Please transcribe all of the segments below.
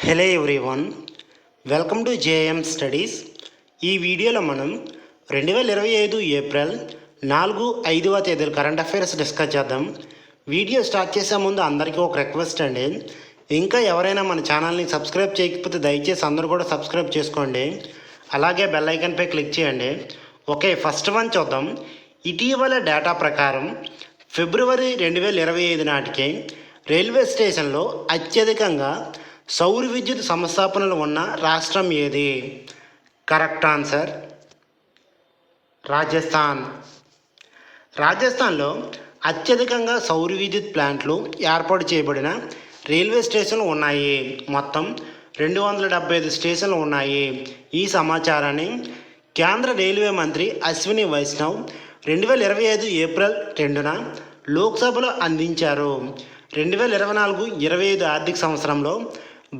Hello everyone welcome to J M studies ఈ వీడియోలో మనం రెండు వేల ఇరవై ఐదు ఏప్రిల్ నాలుగు ఐదవ తేదీల కరెంట్ అఫైర్స్ డిస్కస్ చేద్దాం. వీడియో స్టార్ట్ చేసే ముందు అందరికీ ఒక రిక్వెస్ట్ అండి. ఇంకా ఎవరైనా మన ఛానల్ని సబ్స్క్రైబ్ చేయకపోతే దయచేసి అందరూ కూడా సబ్స్క్రైబ్ చేసుకోండి. అలాగే బెల్ ఐకాన్పై క్లిక్ చేయండి. ఓకే ఫస్ట్ వన్ చూద్దాం. ఇటీవల డేటా ప్రకారం ఫిబ్రవరి రెండు వేల ఇరవై ఐదు నాటికి రైల్వే స్టేషన్లో అత్యధికంగా సౌర విద్యుత్ సంస్థాపనలు ఉన్న రాష్ట్రం ఏది? Correct answer Rajasthan. రాజస్థాన్లో అత్యధికంగా సౌర విద్యుత్ ప్లాంట్లు ఏర్పాటు చేయబడిన రైల్వే స్టేషన్లు ఉన్నాయి. మొత్తం రెండు వందల డెబ్బై ఐదు స్టేషన్లు ఉన్నాయి. ఈ సమాచారాన్ని కేంద్ర రైల్వే మంత్రి అశ్విని వైష్ణవ్ రెండు వేల ఇరవై ఐదు ఏప్రిల్ రెండున లోక్సభలో అందించారు. రెండు వేల ఇరవై నాలుగు ఇరవై ఐదు ఆర్థిక సంవత్సరంలో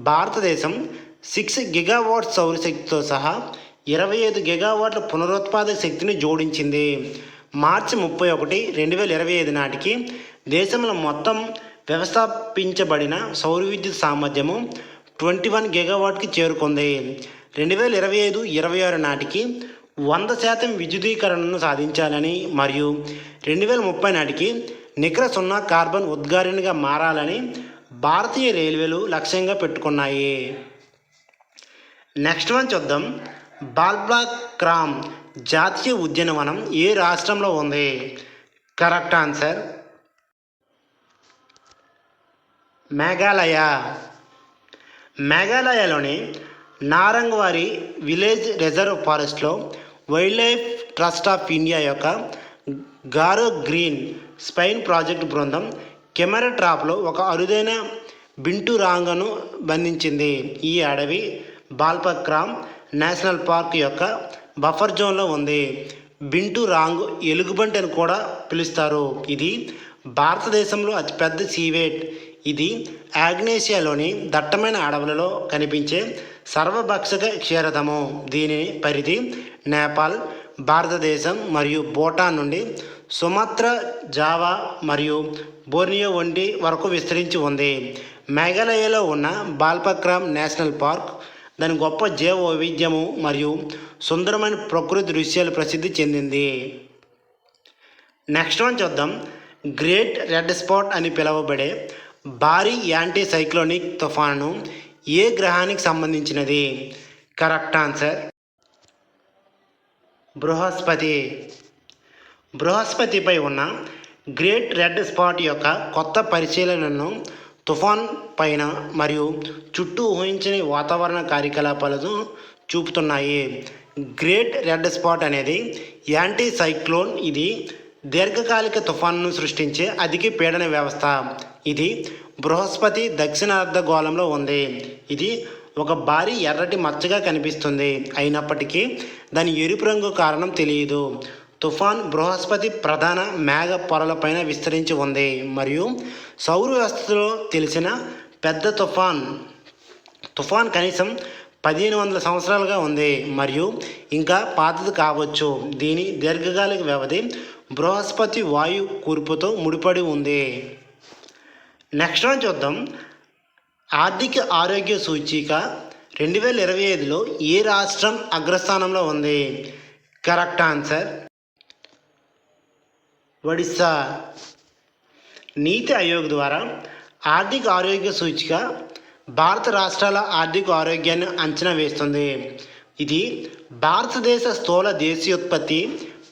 భారతదేశం సిక్స్ గిగావాట్ సౌరశక్తితో సహా ఇరవై ఐదు గిగావాట్ల పునరుత్పాదక శక్తిని జోడించింది. మార్చి ముప్పై ఒకటి రెండు వేల ఇరవై ఐదు నాటికి దేశంలో మొత్తం వ్యవస్థాపించబడిన సౌర విద్యుత్ సామర్థ్యము ట్వంటీ వన్ గిగావాట్కి చేరుకుంది. రెండు వేల ఇరవై ఐదు ఇరవై ఆరు నాటికి వంద శాతం విద్యుదీకరణను సాధించాలని మరియు రెండు వేల ముప్పై నాటికి నికర సున్నా కార్బన్ ఉద్గారిణిగా మారాలని భారతీయ రైల్వేలు లక్ష్యంగా పెట్టుకున్నాయి. నెక్స్ట్ వన్ చూద్దాం. బాల్బ్లా క్రామ్ జాతీయ ఉద్యానవనం ఏ రాష్ట్రంలో ఉంది? Correct answer Meghalaya. మేఘాలయలోని Narangwari village reserve ఫారెస్ట్లో wildlife trust of India యొక్క గారో గ్రీన్ స్పైన్ ప్రాజెక్ట్ బృందం కెమెరా ట్రాప్లో ఒక అరుదైన బింటు రాంగను బంధించింది. ఈ అడవి బాల్పక్రామ్ నేషనల్ పార్క్ యొక్క బఫర్ జోన్లో ఉంది. బింటు రాంగ్ ఎలుగుబంటి అని కూడా పిలుస్తారు. ఇది భారతదేశంలో అతిపెద్ద సీవేట్. ఇది ఆగ్నేషియాలోని దట్టమైన అడవులలో కనిపించే సర్వభక్షక క్షీరదము. దీని పరిధి నేపాల్ భారతదేశం మరియు భూటాన్ నుండి సుమత్ర జావా మరియు బోర్నియో వంటి వరకు విస్తరించి ఉంది. మేఘాలయలో ఉన్న బాల్పక్రామ్ నేషనల్ పార్క్ దాని గొప్ప జీవ వైవిధ్యము మరియు సుందరమైన ప్రకృతి దృశ్యాలు ప్రసిద్ధి చెందింది. నెక్స్ట్ వన్ చూద్దాం. గ్రేట్ రెడ్ స్పాట్ అని పిలువబడే భారీ యాంటీ సైక్లోనిక్ తుఫాను ఏ గ్రహానికి సంబంధించినది? Correct answer Brihaspati. బృహస్పతిపై ఉన్న గ్రేట్ రెడ్ స్పాట్ యొక్క కొత్త పరిశీలనను తుఫాన్ పైన మరియు చుట్టూ ఊహించని వాతావరణ కార్యకలాపాలను చూపుతున్నాయి. గ్రేట్ రెడ్ స్పాట్ అనేది యాంటీ సైక్లోన్ ఇది దీర్ఘకాలిక తుఫాన్ను సృష్టించే అధిక పీడన వ్యవస్థ. ఇది బృహస్పతి దక్షిణ అర్ధగోళంలో ఉంది. ఇది ఒక భారీ ఎర్రటి మచ్చగా కనిపిస్తుంది. అయినప్పటికీ దాని ఎరుపు రంగు కారణం తెలియదు. తుఫాన్ బృహస్పతి ప్రధాన మేఘ పొరలపైన విస్తరించి ఉంది. మరియు సౌర వ్యవస్థలో తెలిసిన పెద్ద తుఫాన్ తుఫాన్ కనీసం పదిహేను వందల సంవత్సరాలుగా ఉంది. మరియు ఇంకా పాతది కావచ్చు. దీని దీర్ఘకాలిక వ్యవధి బృహస్పతి వాయు కూర్పుతో ముడిపడి ఉంది. నెక్స్ట్ వన్ చూద్దాం. ఆర్థిక ఆరోగ్య సూచిక రెండు వేల ఇరవై ఐదులో ఏ రాష్ట్రం అగ్రస్థానంలో ఉంది? Correct answer Odisha. నీతి ఆయోగ్ ద్వారా ఆర్థిక ఆరోగ్య సూచిక భారత రాష్ట్రాల ఆర్థిక ఆరోగ్యాన్ని అంచనా వేస్తుంది. ఇది భారతదేశ స్థూల దేశీయోత్పత్తి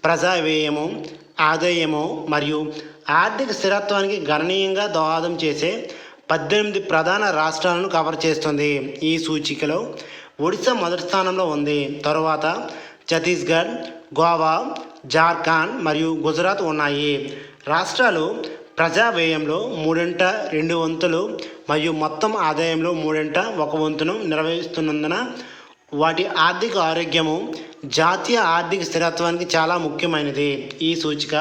ప్రజా వ్యయము ఆదాయము మరియు ఆర్థిక స్థిరత్వానికి గణనీయంగా దోహదం చేసే పద్దెనిమిది ప్రధాన రాష్ట్రాలను కవర్ చేస్తుంది. ఈ సూచికలో ఒడిశా మొదటి స్థానంలో ఉంది. తరువాత ఛత్తీస్గఢ్ గోవా జార్ఖండ్ మరియు గుజరాత్ ఉన్నాయి. రాష్ట్రాలు ప్రజా వ్యయంలో మూడింట రెండు వంతులు మరియు మొత్తం ఆదాయంలో మూడింట ఒక వంతును నిర్వహిస్తున్నందున వాటి ఆర్థిక ఆరోగ్యము జాతీయ ఆర్థిక స్థిరత్వానికి చాలా ముఖ్యమైనది. ఈ సూచిక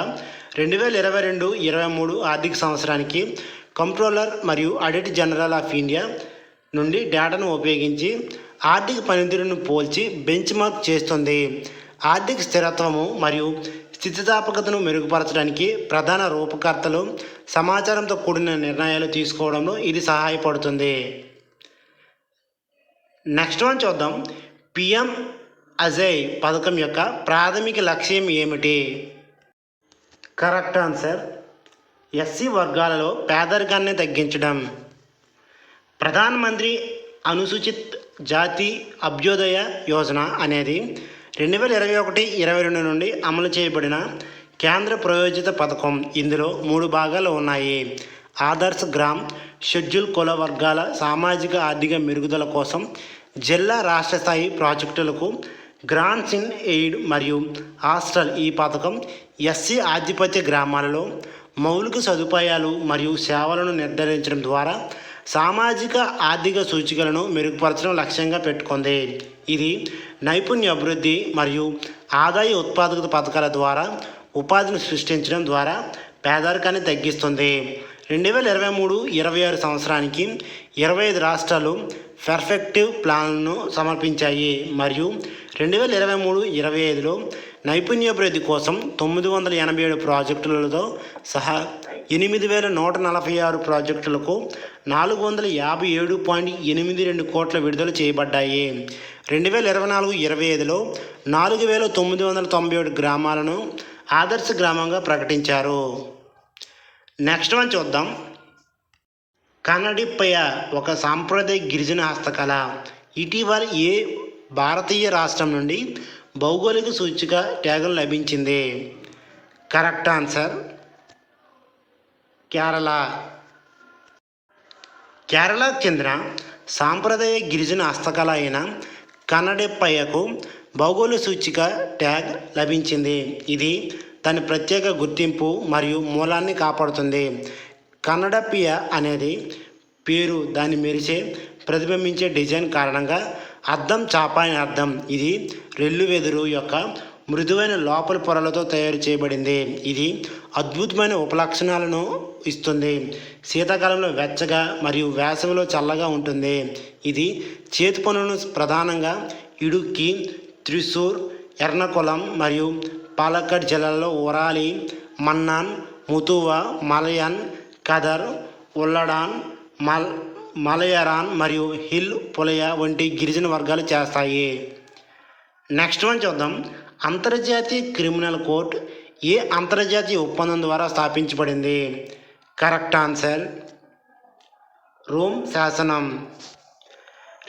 రెండు వేల ఇరవై రెండు ఇరవై మూడు ఆర్థిక సంవత్సరానికి కంట్రోలర్ మరియు ఆడిట్ జనరల్ ఆఫ్ ఇండియా నుండి డేటాను ఉపయోగించి ఆర్థిక పనితీరును పోల్చి బెంచ్ మార్క్ చేస్తుంది. ఆర్థిక స్థిరత్వము మరియు స్థితిస్థాపకతను మెరుగుపరచడానికి ప్రధాన రూపకర్తలు సమాచారంతో కూడిన నిర్ణయాలు తీసుకోవడంలో ఇది సహాయపడుతుంది. నెక్స్ట్ వన్ చూద్దాం. పిఎం అజయ్ పథకం యొక్క ప్రాథమిక లక్ష్యం ఏమిటి? కరెక్ట్ ఆన్సర్ ఎస్సీ వర్గాలలో పేదరికాన్ని తగ్గించడం. ప్రధాన మంత్రి అనుసూచిత్ జాతి అభ్యుదయ యోజన అనేది రెండు వేల ఇరవై ఒకటి ఇరవై రెండు నుండి అమలు చేయబడిన కేంద్ర ప్రయోజిత పథకం ఇందులో మూడు భాగాలు ఉన్నాయి. ఆదర్శ్ గ్రామ్ షెడ్యూల్ కుల వర్గాల సామాజిక ఆర్థిక మెరుగుదల కోసం జిల్లా రాష్ట్ర స్థాయి ప్రాజెక్టులకు గ్రాంట్స్ ఇన్ ఎయిడ్ మరియు హాస్టల్ ఈ పథకం ఎస్సీ ఆధిపత్య గ్రామాలలో మౌలిక సదుపాయాలు మరియు సేవలను నిర్ధారించడం ద్వారా సామాజిక ఆర్థిక సూచికలను మెరుగుపరచడం లక్ష్యంగా పెట్టుకుంది. ఇది నైపుణ్య అభివృద్ధి మరియు ఆదాయ ఉత్పాదకత పథకాల ద్వారా ఉపాధిని సృష్టించడం ద్వారా పేదరికాన్ని తగ్గిస్తుంది. రెండు వేల ఇరవై మూడు ఇరవై ఆరు సంవత్సరానికి ఇరవై ఐదు రాష్ట్రాలు పర్ఫెక్టివ్ ప్లాన్ను సమర్పించాయి. మరియు రెండు వేల ఇరవై మూడు ఇరవై ఐదులో నైపుణ్యాభివృద్ధి కోసం తొమ్మిది వందల ఎనభై ఏడు ప్రాజెక్టులతో సహా ఎనిమిది వేల నూట నలభై ఆరు ప్రాజెక్టులకు నాలుగు వందల యాభై ఏడు పాయింట్ ఎనిమిది రెండు కోట్ల విడుదల చేయబడ్డాయి. రెండు వేల ఇరవై నాలుగు ఇరవై ఐదులో నాలుగు వేల తొమ్మిది వందల తొంభై ఏడు గ్రామాలను ఆదర్శ గ్రామంగా ప్రకటించారు. నెక్స్ట్ వన్ చూద్దాం. కన్నడిప్పయ్య ఒక సాంప్రదాయ గిరిజన హస్తకళ. ఇటీవల ఏ భారతీయ రాష్ట్రం నుండి భౌగోళిక సూచిక ట్యాగం లభించింది? Correct answer Kerala. కేరళకు చెందిన సాంప్రదాయ గిరిజన హస్తకళ అయిన కన్నడెప్పయ్యకు భౌగోళిక సూచిక ట్యాగ్ లభించింది. ఇది దాని ప్రత్యేక గుర్తింపు మరియు మూలాన్ని కాపాడుతుంది. కన్నడప్పియ అనేది పేరు దాని మెరిసే ప్రతిబింబించే డిజైన్ కారణంగా అద్దం చాప అని అర్థం. ఇది రెల్లు వెదురు యొక్క మృదువైన లోపల పొరలతో తయారు చేయబడింది. ఇది అద్భుతమైన ఉపలక్షణాలను ఇస్తుంది. శీతాకాలంలో వెచ్చగా మరియు వేసవిలో చల్లగా ఉంటుంది. ఇది చేతి పనులను ప్రధానంగా ఇడుక్కి త్రిశూర్ ఎర్నకులం మరియు పాలక్కడ్ జిల్లాల్లో ఉరాలి మన్నాన్ ముతువా మలయన్ కదర్ ఉల్లడాన్ మల్ మలయరాన్ మరియు హిల్ పులయ వంటి గిరిజన వర్గాలు చేస్తాయి. నెక్స్ట్ వన్ చూద్దాం. అంతర్జాతీయ క్రిమినల్ కోర్ట్ ఏ అంతర్జాతీయ ఒప్పందం ద్వారా స్థాపించబడింది? కరెక్ట్ ఆన్సర్ రోమ్ శాసనం.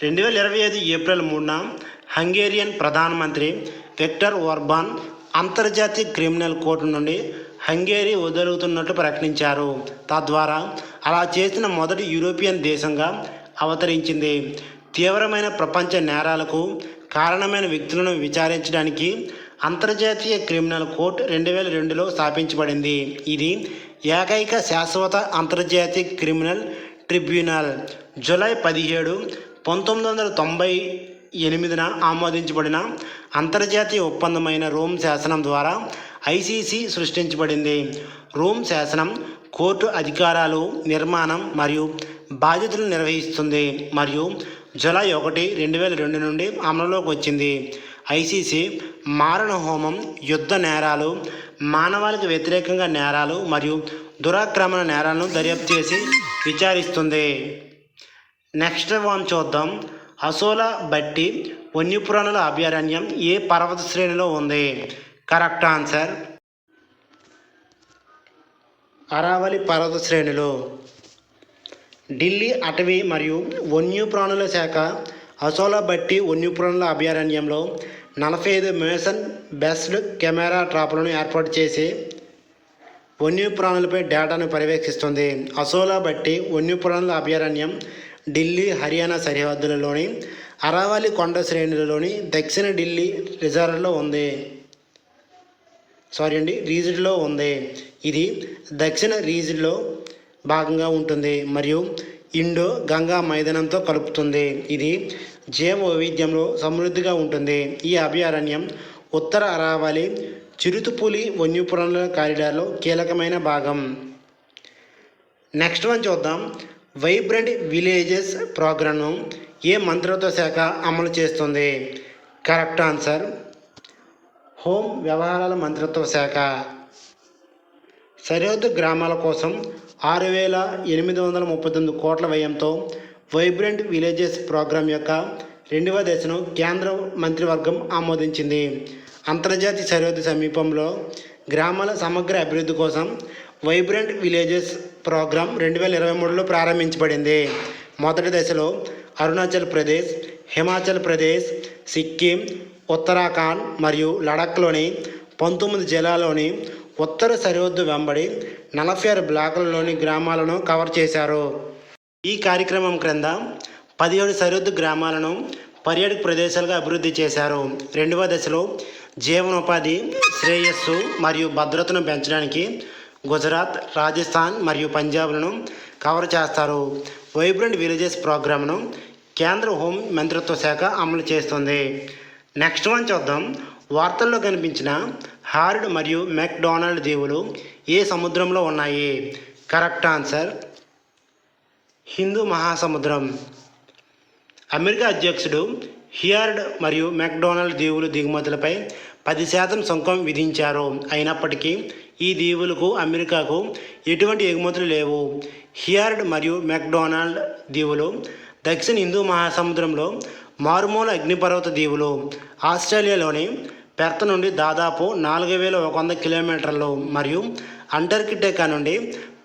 రెండు వేల ఇరవై ఐదు ఏప్రిల్ మూడున హంగేరియన్ ప్రధానమంత్రి విక్టర్ ఓర్బాన్ అంతర్జాతీయ క్రిమినల్ కోర్టు నుండి హంగేరీ వదులుతున్నట్లు ప్రకటించారు. తద్వారా అలా చేసిన మొదటి యూరోపియన్ దేశంగా అవతరించింది. తీవ్రమైన ప్రపంచ నేరాలకు కారణమైన వ్యక్తులను విచారించడానికి అంతర్జాతీయ క్రిమినల్ కోర్టు రెండు వేల రెండులో స్థాపించబడింది. ఇది ఏకైక శాశ్వత అంతర్జాతీయ క్రిమినల్ ట్రిబ్యునల్. జూలై పదిహేడు పంతొమ్మిది వందల తొంభై ఎనిమిదిన ఆమోదించబడిన అంతర్జాతీయ ఒప్పందమైన రోమ్ శాసనం ద్వారా ఐసీసీ సృష్టించబడింది. రోమ్ శాసనం కోర్టు అధికారాలు నిర్మాణం మరియు బాధ్యతలు నిర్వహిస్తుంది. మరియు జూలై ఒకటి రెండు వేల రెండు నుండి అమలులోకి వచ్చింది. ఐసీసీ మారణ హోమం యుద్ధ నేరాలు మానవాళికి వ్యతిరేకంగా నేరాలు మరియు దురాక్రమణ నేరాలను దర్యాప్తు చేసి విచారిస్తుంది. నెక్స్ట్ వన్ చూద్దాం. అసోలా బట్టి వన్యపురాణుల అభయారణ్యం ఏ పర్వత శ్రేణిలో ఉంది? Correct answer. అరావళి పర్వత శ్రేణిలో. ఢిల్లీ అటవీ మరియు వన్యప్రాణుల శాఖ అసోలా బట్టి వన్యప్రాణుల అభయారణ్యంలో నలభై ఐదు మేసన్ బెస్డ్ కెమెరా ట్రాప్లను ఏర్పాటు చేసి వన్యప్రాణులపై డేటాను పర్యవేక్షిస్తుంది. అసోలా బట్టి వన్యప్రాణుల అభయారణ్యం ఢిల్లీ హర్యానా సరిహద్దులలోని అరావలి కొండ శ్రేణులలోని దక్షిణ ఢిల్లీ రిజర్వ్లో ఉంది. సారీ అండి రీజిడ్లో ఉంది. ఇది దక్షిణ రీజిడ్లో భాగంగా ఉంటుంది. మరియు ఇండో గంగా మైదానంతో కలుపుతుంది. ఇది జీవ వైవిధ్యంలో సమృద్ధిగా ఉంటుంది. ఈ అభయారణ్యం ఉత్తర అరావళి చిరుతుపులి వన్యప్రాణుల కారిడార్లో కీలకమైన భాగం. నెక్స్ట్ వన్ చూద్దాం. వైబ్రెంట్ విలేజెస్ ప్రోగ్రామ్ను ఏ మంత్రిత్వ శాఖ అమలు చేస్తుంది? Correct answer. హోం వ్యవహారాల మంత్రిత్వ శాఖ. సరిహద్దు గ్రామాల కోసం ఆరు వేల ఎనిమిది వందల ముప్పై తొమ్మిది కోట్ల వ్యయంతో వైబ్రెంట్ విలేజెస్ ప్రోగ్రాం యొక్క రెండవ దశను కేంద్ర మంత్రివర్గం ఆమోదించింది. అంతర్జాతీయ సరిహద్దు సమీపంలో గ్రామాల సమగ్ర అభివృద్ధి కోసం వైబ్రెంట్ విలేజెస్ ప్రోగ్రాం రెండు వేల ఇరవై మూడులో ప్రారంభించబడింది. మొదటి దశలో అరుణాచల్ ప్రదేశ్ హిమాచల్ ప్రదేశ్ సిక్కిం ఉత్తరాఖండ్ మరియు లడఖ్లోని పంతొమ్మిది జిల్లాలోని ఉత్తర సరిహద్దు వెంబడి నలభై ఆరు బ్లాకులలోని గ్రామాలను కవర్ చేశారు. ఈ కార్యక్రమం క్రింద పదిహేడు సరిహద్దు గ్రామాలను పర్యాటక ప్రదేశాలుగా అభివృద్ధి చేశారు. రెండవ దశలో జీవనోపాధి శ్రేయస్సు మరియు భద్రతను పెంచడానికి గుజరాత్ రాజస్థాన్ మరియు పంజాబ్లను కవర్ చేస్తారు. వైబ్రెంట్ విలేజెస్ ప్రోగ్రామ్ను కేంద్ర హోం మంత్రిత్వ శాఖ అమలు చేస్తుంది. నెక్స్ట్ వన్ చూద్దాం. వార్తల్లో కనిపించిన హార్డ్ మరియు మెక్డొనాల్డ్ దీవులు ఏ సముద్రంలో ఉన్నాయి? కరెక్ట్ ఆన్సర్ హిందూ మహాసముద్రం. అమెరికా అధ్యక్షుడు హియార్డ్ మరియు మెక్డొనాల్డ్ దీవులు దిగుమతులపై పది శాతం సుంకం విధించారు. అయినప్పటికీ ఈ దీవులకు అమెరికాకు ఎటువంటి ఎగుమతులు లేవు. హియార్డ్ మరియు మెక్డొనాల్డ్ దీవులు దక్షిణ హిందూ మహాసముద్రంలో మారుమూల అగ్నిపర్వత దీవులు ఆస్ట్రేలియాలోని పెర్త్ నుండి దాదాపు నాలుగు వేల ఒక వంద కిలోమీటర్లు మరియు అంటార్కిటికా నుండి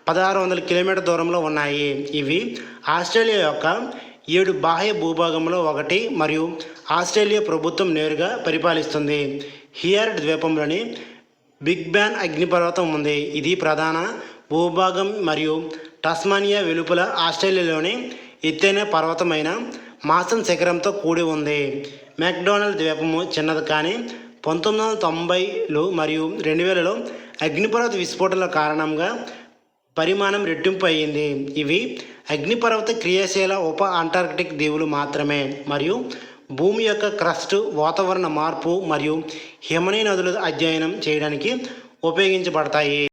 పదహారు వందల కిలోమీటర్ దూరంలో ఉన్నాయి. ఇవి ఆస్ట్రేలియా యొక్క ఏడు బాహ్య భూభాగంలో ఒకటి మరియు ఆస్ట్రేలియా ప్రభుత్వం నేరుగా పరిపాలిస్తుంది. హియర్ ద్వీపంలోని బిగ్ బ్యాన్ అగ్నిపర్వతం ఉంది. ఇది ప్రధాన భూభాగం మరియు టస్మానియా వెలుపల ఆస్ట్రేలియాలోని ఎత్తైన పర్వతమైన మాసన్ శిఖరంతో కూడి ఉంది. మెక్డోనల్డ్ ద్వీపము చిన్నది కానీ పంతొమ్మిది వందల తొంభైలు మరియు రెండు వేలలో అగ్నిపర్వత విస్ఫోటనల కారణంగా పరిమాణం రెట్టింపు అయ్యింది ఇవి అగ్నిపర్వత క్రియాశీల ఉప అంటార్కిటిక్ దీవులు మాత్రమే మరియు భూమి యొక్క క్రస్ట్ వాతావరణ మార్పు మరియు హిమనీ నదుల అధ్యయనం చేయడానికి ఉపయోగించబడతాయి.